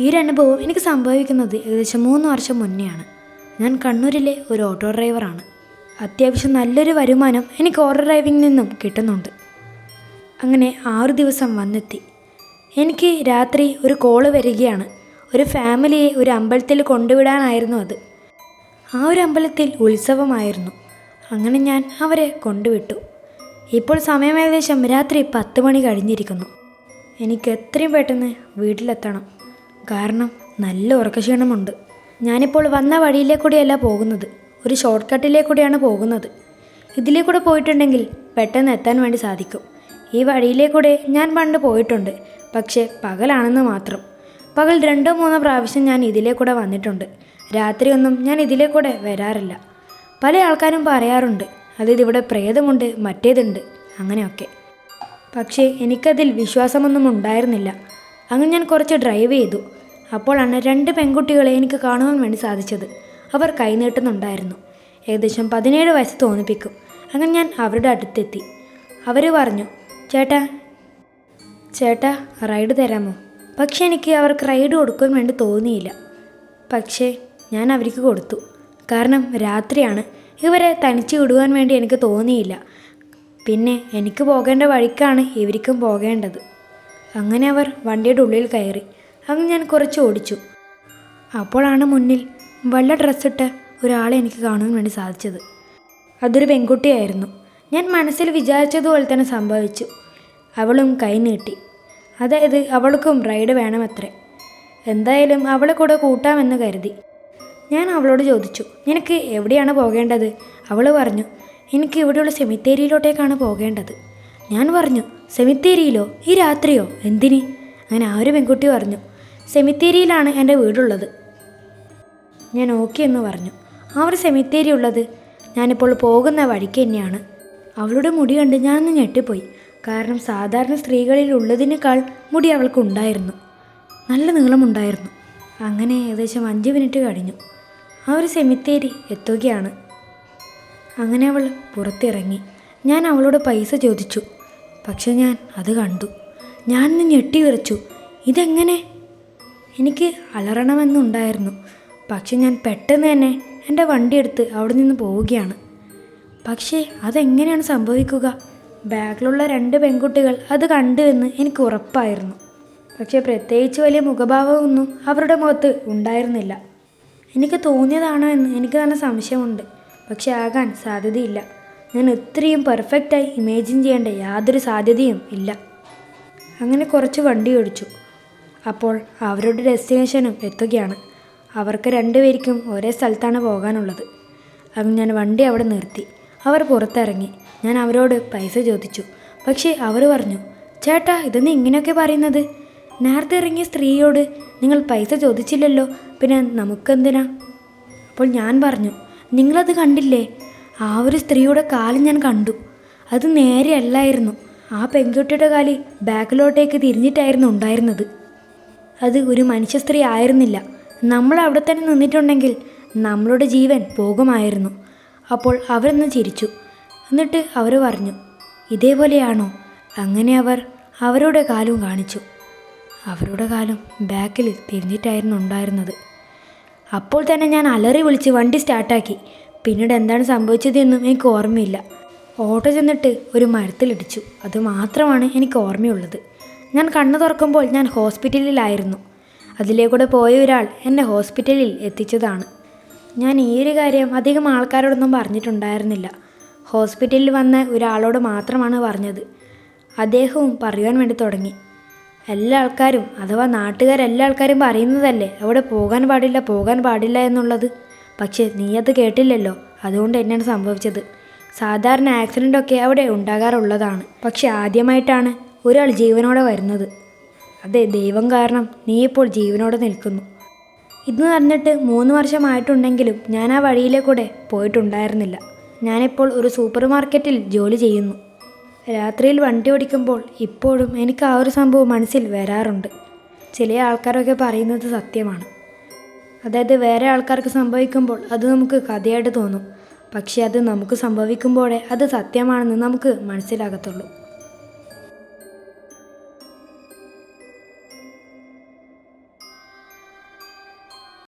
ഈ ഒരു അനുഭവം എനിക്ക് സംഭവിക്കുന്നത് ഏകദേശം മൂന്ന് വർഷം മുന്നെയാണ്. ഞാൻ കണ്ണൂരിലെ ഒരു ഓട്ടോ ഡ്രൈവറാണ്. അത്യാവശ്യം നല്ലൊരു വരുമാനം എനിക്ക് ഓട്ടോ ഡ്രൈവിംഗിൽ നിന്നും കിട്ടുന്നുണ്ട്. അങ്ങനെ ആറു ദിവസം വന്നെത്തി. എനിക്ക് രാത്രി ഒരു കോൾ വരികയാണ്. ഒരു ഫാമിലിയെ ഒരു അമ്പലത്തിൽ കൊണ്ടുവിടാനായിരുന്നു അത്. ആ ഒരു അമ്പലത്തിൽ ഉത്സവമായിരുന്നു. അങ്ങനെ ഞാൻ അവരെ കൊണ്ടുവിട്ടു. ഇപ്പോൾ സമയം ഏകദേശം രാത്രി പത്ത് മണി കഴിഞ്ഞിരിക്കുന്നു. എനിക്ക് എത്രയും പെട്ടെന്ന് വീട്ടിലെത്തണം. കാരണം നല്ല ഉറക്കക്ഷീണമുണ്ട്. ഞാനിപ്പോൾ വന്ന വഴിയിലെ പോകുന്നത്. ഒരു ഷോർട്ട് കട്ടിലേ പോകുന്നത്. ഇതിലേ കൂടെ പോയിട്ടുണ്ടെങ്കിൽ പെട്ടെന്ന് എത്താൻ വേണ്ടി സാധിക്കും. ഈ വഴിയിലെ കൂടെ ഞാൻ പണ്ട് പോയിട്ടുണ്ട്. പക്ഷേ പകലാണെന്ന് മാത്രം. പകൽ രണ്ടോ മൂന്നോ പ്രാവശ്യം ഞാൻ ഇതിലേ കൂടെ വന്നിട്ടുണ്ട്. രാത്രിയൊന്നും ഞാൻ ഇതിലേ കൂടെ വരാറില്ല. പല ആൾക്കാരും പറയാറുണ്ട് അതായത് ഇവിടെ പ്രേതമുണ്ട് മറ്റേതുണ്ട് അങ്ങനെയൊക്കെ. പക്ഷേ എനിക്കതിൽ വിശ്വാസമൊന്നും ഉണ്ടായിരുന്നില്ല. അങ്ങനെ ഞാൻ കുറച്ച് ഡ്രൈവ് ചെയ്തു. അപ്പോഴാണ് രണ്ട് പെൺകുട്ടികളെ എനിക്ക് കാണുവാൻ വേണ്ടി സാധിച്ചത്. അവർ കൈനീട്ടുന്നുണ്ടായിരുന്നു. ഏകദേശം പതിനേഴ് വയസ്സ് തോന്നിപ്പിക്കും. അങ്ങനെ ഞാൻ അവരുടെ അടുത്തെത്തി. അവർ പറഞ്ഞു ചേട്ടാ ചേട്ടാ റൈഡ് തരാമോ? പക്ഷേ എനിക്ക് അവർക്ക് റൈഡ് കൊടുക്കാൻ വേണ്ടി തോന്നിയില്ല. പക്ഷേ ഞാൻ അവർക്ക് കൊടുത്തു. കാരണം രാത്രിയാണ്. ഇവരെ തനിച്ച് വിടുവാൻ വേണ്ടി എനിക്ക് തോന്നിയില്ല. പിന്നെ എനിക്ക് പോകേണ്ട വഴിക്കാണ് ഇവർക്കും പോകേണ്ടത്. അങ്ങനെ അവർ വണ്ടിയുടെ ഉള്ളിൽ കയറി. അങ്ങനെ ഞാൻ കുറച്ച് ഓടിച്ചു. അപ്പോഴാണ് മുന്നിൽ വല്ല ഡ്രസ്സിട്ട് ഒരാളെ എനിക്ക് കാണാൻ വേണ്ടി സാധിച്ചത്. അതൊരു പെൺകുട്ടിയായിരുന്നു. ഞാൻ മനസ്സിൽ വിചാരിച്ചതുപോലെ തന്നെ സംഭവിച്ചു. അവളും കൈ നീട്ടി. അതായത് അവൾക്കും റൈഡ് വേണമത്രേ. എന്തായാലും അവളെ കൂടെ കൂട്ടാമെന്ന് കരുതി. ഞാൻ അവളോട് ചോദിച്ചു നിനക്ക് എവിടെയാണ് പോകേണ്ടത്? അവൾ പറഞ്ഞു എനിക്ക് ഇവിടെയുള്ള സെമിത്തേരിയിലോട്ടേക്കാണ് പോകേണ്ടത്. ഞാൻ പറഞ്ഞു സെമിത്തേരിയിലോ? ഈ രാത്രിയോ? എന്തിന്? അങ്ങനെ ആ ഒരു പെൺകുട്ടി പറഞ്ഞു സെമിത്തേരിയിലാണ് എന്റെ വീടുള്ളത്. ഞാൻ ഓക്കെ എന്ന് പറഞ്ഞു. ആ ഒരു സെമിത്തേരി ഉള്ളത് ഞാനിപ്പോൾ പോകുന്ന വഴിക്ക് തന്നെയാണ്. അവളുടെ മുടി കണ്ട് ഞാനൊന്ന് ഞെട്ടിപ്പോയി. കാരണം സാധാരണ സ്ത്രീകളിൽ ഉള്ളതിനേക്കാൾ മുടി അവൾക്കുണ്ടായിരുന്നു നല്ല നീളമുണ്ടായിരുന്നു അങ്ങനെ ഏകദേശം അഞ്ച് മിനിറ്റ് കഴിഞ്ഞു. ആ ഒരു സെമിത്തേരി എത്തുകയാണ്. അങ്ങനെ അവൾ പുറത്തിറങ്ങി. ഞാൻ അവളോട് പൈസ ചോദിച്ചു. പക്ഷെ ഞാൻ അത് കണ്ടു. ഞാനൊന്ന് ഞെട്ടി വിറച്ചു. ഇതെങ്ങനെ? എനിക്ക് അലറണമെന്നുണ്ടായിരുന്നു. പക്ഷെ ഞാൻ പെട്ടെന്ന് തന്നെ എന്റെ വണ്ടി എടുത്ത് അവിടെ നിന്ന് പോവുകയാണ്. പക്ഷേ അതെങ്ങനെയാണ് സംഭവിക്കുക? ബാഗിലുള്ള രണ്ട് പെൺകുട്ടികൾ അത് കണ്ടുവെന്ന് എനിക്ക് ഉറപ്പായിരുന്നു. പക്ഷേ പ്രത്യേകിച്ച് വലിയ മുഖഭാവമൊന്നും അവരുടെ മുഖത്ത് ഉണ്ടായിരുന്നില്ല. എനിക്ക് തോന്നിയതാണോ എന്ന് എനിക്ക് നല്ല സംശയമുണ്ട്. പക്ഷെ ആകാൻ സാധ്യതയില്ല. ഞാൻ ഇത്രയും പെർഫെക്റ്റായി ഇമേജിൻ ചെയ്യേണ്ട യാതൊരു സാധ്യതയും ഇല്ല. അങ്ങനെ കുറച്ച് വണ്ടി ഓടിച്ചു. അപ്പോൾ അവരുടെ ഡെസ്റ്റിനേഷനും എത്തുകയാണ്. അവർക്ക് രണ്ടുപേർക്കും ഒരേ സ്ഥലത്താണ് പോകാനുള്ളത്. അത് ഞാൻ വണ്ടി അവിടെ നിർത്തി. അവർ പുറത്തിറങ്ങി. ഞാൻ അവരോട് പൈസ ചോദിച്ചു. പക്ഷേ അവർ പറഞ്ഞു ചേട്ടാ ഇതെന്ന് ഇങ്ങനെയൊക്കെ പറയുന്നത്? നേരത്തെ ഇറങ്ങിയ സ്ത്രീയോട് നിങ്ങൾ പൈസ ചോദിച്ചില്ലല്ലോ. പിന്നെ നമുക്കെന്തിനാ? അപ്പോൾ ഞാൻ പറഞ്ഞു നിങ്ങളത് കണ്ടില്ലേ? ആ ഒരു സ്ത്രീയുടെ കാൽ ഞാൻ കണ്ടു. അത് നേരെയല്ലായിരുന്നു ആ പെൺകുട്ടിയുടെ കാൽ ബാക്കിലോട്ടേക്ക് തിരിഞ്ഞിട്ടായിരുന്നു ഉണ്ടായിരുന്നത്. അത് ഒരു മനുഷ്യ സ്ത്രീ ആയിരുന്നില്ല. നമ്മൾ അവിടെ തന്നെ നിന്നിട്ടുണ്ടെങ്കിൽ നമ്മളുടെ ജീവൻ പോകുമായിരുന്നു അപ്പോൾ അവരൊന്ന് ചിരിച്ചു. എന്നിട്ട് അവർ പറഞ്ഞു ഇതേപോലെയാണോ? അങ്ങനെ അവർ അവരുടെ കാലും കാണിച്ചു. അവരുടെ കാലും ബാക്കിൽ തിരിഞ്ഞിട്ടായിരുന്നു ഉണ്ടായിരുന്നത്. അപ്പോൾ തന്നെ ഞാൻ അലറി വിളിച്ച് വണ്ടി സ്റ്റാർട്ടാക്കി. പിന്നീട് എന്താണ് സംഭവിച്ചതെന്നും എനിക്ക് ഓർമ്മയില്ല. ഓട്ടോ ചെന്നിട്ട് ഒരു മരത്തിലിടിച്ചു. അത് മാത്രമാണ് എനിക്ക് ഓർമ്മയുള്ളത്. ഞാൻ കണ്ണു തുറക്കുമ്പോൾ ഞാൻ ഹോസ്പിറ്റലിലായിരുന്നു. അതിലേക്കൂടെ പോയ ഒരാൾ എന്നെ ഹോസ്പിറ്റലിൽ എത്തിച്ചതാണ്. ഞാൻ ഈ ഒരു കാര്യം അധികം ആൾക്കാരോടൊന്നും പറഞ്ഞിട്ടുണ്ടായിരുന്നില്ല. ഹോസ്പിറ്റലിൽ വന്ന ഒരാളോട് മാത്രമാണ് പറഞ്ഞത്. അദ്ദേഹവും പറയുവാൻ വേണ്ടി തുടങ്ങി. എല്ലാ ആൾക്കാരും അഥവാ നാട്ടുകാരെല്ലാ ആൾക്കാരും പറയുന്നതല്ലേ അവിടെ പോകാൻ പാടില്ല പോകാൻ പാടില്ല എന്നുള്ളത്? പക്ഷേ നീ അത് കേട്ടില്ലല്ലോ. അതുകൊണ്ട് തന്നെയാണ് സംഭവിച്ചത്. സാധാരണ ആക്സിഡന്റ് ഒക്കെ അവിടെ ഉണ്ടാകാറുള്ളതാണ്. പക്ഷെ ആദ്യമായിട്ടാണ് ഒരാൾ ജീവനോടെ വരുന്നത്. അതെ ദൈവം കാരണം നീ ഇപ്പോൾ ജീവനോടെ നിൽക്കുന്നു. ഇത് നടന്നിട്ട് മൂന്ന് വർഷമായിട്ടുണ്ടെങ്കിലും ഞാൻ ആ വഴിയിലെ കൂടെ പോയിട്ടുണ്ടായിരുന്നില്ല. ഞാനിപ്പോൾ ഒരു സൂപ്പർ മാർക്കറ്റിൽ ജോലി ചെയ്യുന്നു. രാത്രിയിൽ വണ്ടി ഓടിക്കുമ്പോൾ ഇപ്പോഴും എനിക്ക് ആ ഒരു സംഭവം മനസ്സിൽ വരാറുണ്ട്. ചില ആൾക്കാരൊക്കെ പറയുന്നത് സത്യമാണ്. അതായത് വേറെ ആൾക്കാർക്ക് സംഭവിക്കുമ്പോൾ അത് നമുക്ക് കഥയായിട്ട് തോന്നും. പക്ഷേ അത് നമുക്ക് സംഭവിക്കുമ്പോഴേ അത് സത്യമാണെന്ന് നമുക്ക് മനസ്സിലാകത്തുള്ളൂ.